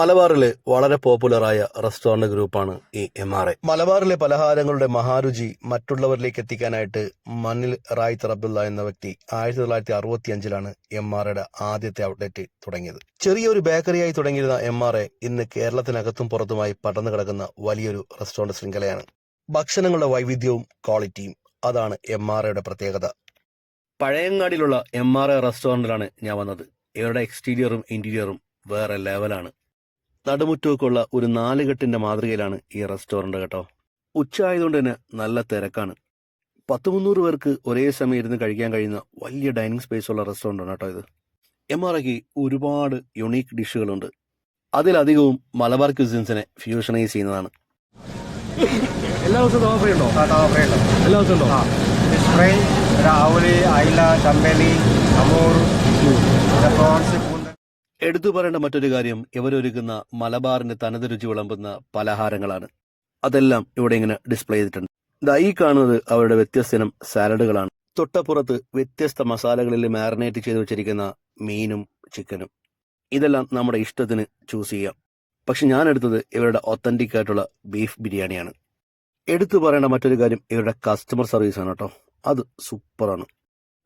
മലബാറിലെ വളരെ പോപ്പുലറായ റെസ്റ്റോറന്റ് ഗ്രൂപ്പാണ് ഈ എം ആർ എ മലബാറിലെ പലഹാരങ്ങളുടെ മഹാരുചി മറ്റുള്ളവരിലേക്ക് എത്തിക്കാനായിട്ട് മണ്ണിൽ റായിത്തർ അബ്ദുള്ള എന്ന വ്യക്തി ആയിരത്തി തൊള്ളായിരത്തി അറുപത്തി അഞ്ചിലാണ് എം ആർ എയുടെ ആദ്യത്തെ ഔട്ട്ലെറ്റ് തുടങ്ങിയത്. ചെറിയൊരു ബേക്കറിയായി തുടങ്ങിയിരുന്ന എം ആർ എ ഇന്ന് കേരളത്തിനകത്തും പുറത്തുമായി പടർന്നു കിടക്കുന്ന വലിയൊരു റെസ്റ്റോറന്റ് ശൃംഖലയാണ്. ഭക്ഷണങ്ങളുടെ വൈവിധ്യവും ക്വാളിറ്റിയും അതാണ് എം ആർ എയുടെ പ്രത്യേകത. പഴയങ്ങാടിയിലുള്ള എം ആർ എ റെസ്റ്റോറന്റിലാണ് ഞാൻ വന്നത്. ഇവരുടെ എക്സ്റ്റീരിയറും ഇന്റീരിയറും വേറെ ലെവലാണ്. നടുമുറ്റമൊക്കെയുള്ള ഒരു നാലുകെട്ടിന്റെ മാതൃകയിലാണ് ഈ റെസ്റ്റോറന്റ് കേട്ടോ. ഉച്ച ആയതുകൊണ്ട് തന്നെ നല്ല തിരക്കാണ്. പത്ത് മുന്നൂറ് പേർക്ക് ഒരേ സമയം ഇരുന്ന് കഴിക്കാൻ കഴിയുന്ന വലിയ ഡൈനിങ് സ്പേസ് ഉള്ള റെസ്റ്റോറന്റ് ആണ് കേട്ടോ ഇത്. എം ആർ ഐക്ക് ഒരുപാട് യുണീക്ക് ഡിഷുകളുണ്ട്. അതിലധികവും മലബാർ ക്യൂസിൻസിനെ ഫ്യൂഷണൈസ് ചെയ്യുന്നതാണ്. എല്ലാ ദിവസവും ഉണ്ടോ ഉണ്ടോ എല്ലാ ദിവസവും ഉണ്ടോ? ഫ്രൈ രാവുലി അയില ചമ്പലി അമൂർ പ്രോൺസ് എടുത്തു പറയേണ്ട മറ്റൊരു കാര്യം ഇവരൊരുക്കുന്ന മലബാറിന്റെ തനത് രുചി വിളമ്പുന്ന പലഹാരങ്ങളാണ്. അതെല്ലാം ഇവിടെ ഇങ്ങനെ ഡിസ്പ്ലേ ചെയ്തിട്ടുണ്ട്. ഇതായി ഈ കാണുന്നത് അവരുടെ വ്യത്യസ്ത ഇനം സാലഡുകളാണ്. തൊട്ടപ്പുറത്ത് വ്യത്യസ്ത മസാലകളിൽ മാറിനേറ്റ് ചെയ്ത് വെച്ചിരിക്കുന്ന മീനും ചിക്കനും. ഇതെല്ലാം നമ്മുടെ ഇഷ്ടത്തിന് ചൂസ് ചെയ്യാം. പക്ഷെ ഞാൻ എടുത്തത് ഇവരുടെ ഒത്തന്റിക് ആയിട്ടുള്ള ബീഫ് ബിരിയാണിയാണ്. എടുത്തു പറയേണ്ട മറ്റൊരു കാര്യം ഇവരുടെ കസ്റ്റമർ സർവീസ് ആണ് കേട്ടോ. അത് സൂപ്പറാണ്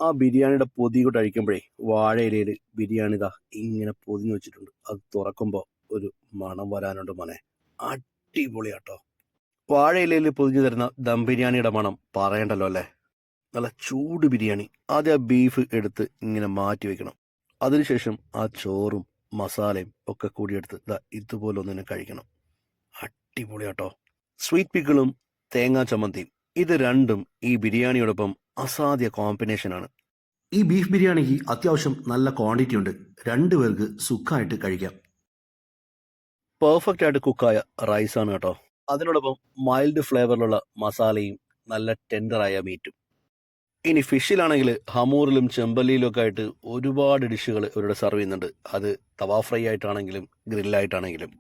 ആ ബിരിയാണിയുടെ പൊതി കൂട്ട് അഴിക്കുമ്പോഴേ വാഴയിലയിൽ ബിരിയാണി ഇതാ ഇങ്ങനെ പൊതിഞ്ഞു വെച്ചിട്ടുണ്ട്. അത് തുറക്കുമ്പോൾ ഒരു മണം വരാനുണ്ട് മോനെ. അടിപൊളിയാട്ടോ. വാഴയിലയിൽ പൊതിഞ്ഞു തരുന്ന ദം ബിരിയാണിയുടെ മണം പറയണ്ടല്ലോ അല്ലേ? നല്ല ചൂട് ബിരിയാണി. ആദ്യം ആ ബീഫ് എടുത്ത് ഇങ്ങനെ മാറ്റി വെക്കണം. അതിനുശേഷം ആ ചോറും മസാലയും ഒക്കെ കൂടിയെടുത്ത് ദാ ഇതുപോലെ ഒന്നിനെ കഴിക്കണം. അടിപൊളിയാട്ടോ. സ്വീറ്റ് പിക്കിളും തേങ്ങാ ചമ്മന്തിയും. ഇത് രണ്ടും ഈ ബിരിയാണിയോടൊപ്പം അസാധ്യ കോമ്പിനേഷനാണ് ഈ ബീഫ് ബിരിയാണിക്ക് അത്യാവശ്യം നല്ല ക്വാണ്ടിറ്റി ഉണ്ട്. രണ്ടുപേർക്ക് സുഖമായിട്ട് കഴിക്കാം. പെർഫെക്റ്റ് ആയിട്ട് കുക്കായ റൈസാണ് കേട്ടോ. അതിനോടൊപ്പം മൈൽഡ് ഫ്ലേവറിലുള്ള മസാലയും നല്ല ടെൻഡറായ മീറ്റും ഇനി ഫിഷിലാണെങ്കിൽ ഹമൂറിലും ചെമ്പല്ലിയിലും ഒക്കെ ആയിട്ട് ഒരുപാട് ഡിഷുകൾ ഇവരുടെ സെർവ് ചെയ്യുന്നുണ്ട്. അത് തവാ ഫ്രൈ ആയിട്ടാണെങ്കിലും ഗ്രില്ലായിട്ടാണെങ്കിലും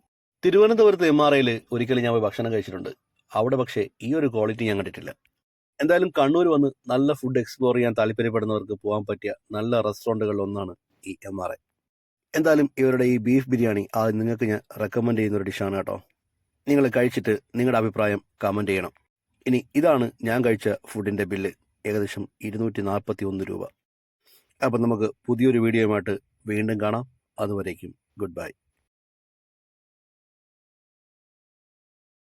തിരുവനന്തപുരത്ത് എം ആർ ഐയിൽ ഒരിക്കലും ഞാൻ പോയി ഭക്ഷണം കഴിച്ചിട്ടുണ്ട്. അവിടെ പക്ഷേ ഈ ഒരു ക്വാളിറ്റി ഞാൻ കണ്ടിട്ടില്ല. എന്തായാലും കണ്ണൂർ വന്ന് നല്ല ഫുഡ് എക്സ്പ്ലോർ ചെയ്യാൻ താല്പര്യപ്പെടുന്നവർക്ക് പോകാൻ പറ്റിയ നല്ല റെസ്റ്റോറന്റുകളിൽ ഒന്നാണ് ഈ എം ആർ ഐ എന്തായാലും ഇവരുടെ ഈ ബീഫ് ബിരിയാണി അത് നിങ്ങൾക്ക് ഞാൻ റെക്കമെൻഡ് ചെയ്യുന്ന ഒരു ഡിഷാണ് കേട്ടോ. നിങ്ങൾ കഴിച്ചിട്ട് നിങ്ങളുടെ അഭിപ്രായം കമന്റ് ചെയ്യണം. ഇനി ഇതാണ് ഞാൻ കഴിച്ച ഫുഡിന്റെ ബില്ല് ഏകദേശം ഇരുന്നൂറ്റി നാൽപ്പത്തി ഒന്ന് രൂപ. അപ്പം നമുക്ക് പുതിയൊരു വീഡിയോയുമായിട്ട് വീണ്ടും കാണാം. അതുവരേക്കും ഗുഡ് ബൈ